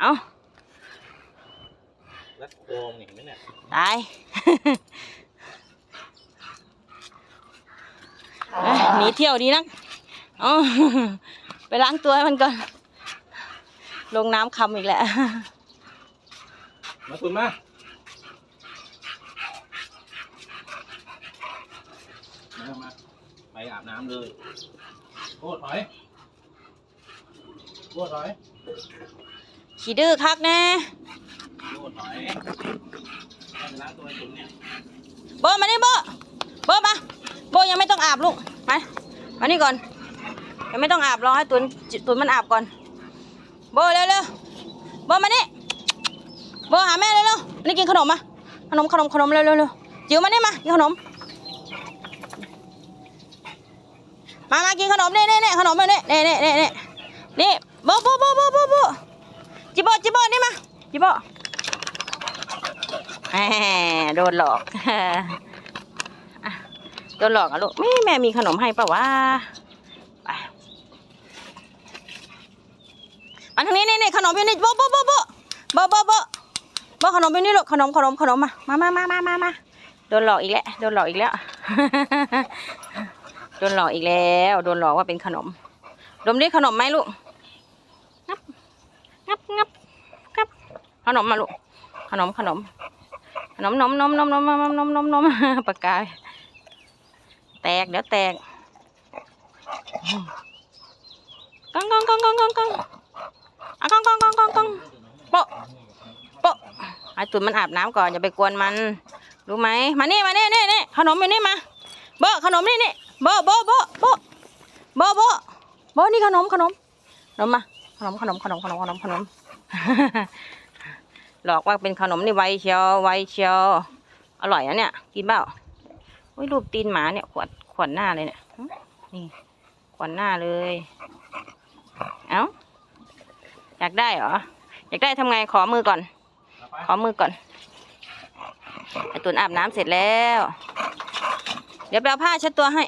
เอารัดโคมเห็นไหมเนี่ยตายเอ้ยหนีเที่ยวดีนักเอาไปล้างตัวให้มันก่อน ลงน้ำคำอีกแล้วมาคุณมามามาไปอาบน้ำเลยโคตรถอยโคตรถอย ขี้ดื้อคักแน่โบมานี่โบโบมาโบยังไม่ต้องอาบลูกมามานี่ก่อนยังไม่ต้องอาบรอให้ตุนตุนมันอาบก่อน โบเร็วเร็วโบมานี่โบหาแม่เร็วเร็วอันนี่กินขนมมาขนมขนมขนมเร็วเร็วเร็วจิ๋วมานี่มากินขนมมามากินขนมเนี่นี่นี่ขนมนี่นี่นี่นี่นี่นี่โบโบโบโบโบโบจิโบจิโบนี่ มาจิโบแหมโดนหลอกอะโดนหลอกอะลูกแม่แม่มีขนมให้ปะวะไปมาทางนี้นี่นี่ขนมอยู่นี่โบโบโบโบโบโบโบโบขนมอยู่นี่ลูกขนมขนมขนมมามามามามามามาโดนหลอกอีกแล้วโดนหลอกอีกแล้วโดนหลอกอีกแล้วโดนหลอกว่าเป็นขนมดมดิขนมไหมลูกงับงับงับงับข นมมาลูกขนมขนมขนมนมนมนมนมนมนมนมนมปากกาแตกเดี๋ยวแตกกังกังกังกังกังกังอะกังกังกังกังกังโปะโปะไอ้ตุ่นมันอาบน้ำก่อนอย่าไปกวนมัน รู้ไหมมานี่มานี่นี่นี่ขนมอยู่นี่มาโบะขนมนี่นี่โบะโบะโบะโบะโบะโบะโบะนี่ขนมขนมขนมมาขนมขนมขนมขนมขนมขนม หลอกว่าเป็นขนมนี่ไวเชียวไวเชียว อร่อยนะเนี่ย กินเปล่าอุ้ยรูปตีนหมาเนี่ยขวดขวดหน้าเลยเนี่ยนี่ขวดหน้าเลย เอ้าอยากได้เหรออยากได้ทำไงขอมือก่อน ขอมือก่อนไอตุนอาบน้ำเสร็จแล้ว เดี๋ยวไปเอาผ้าเช็ดตัวให้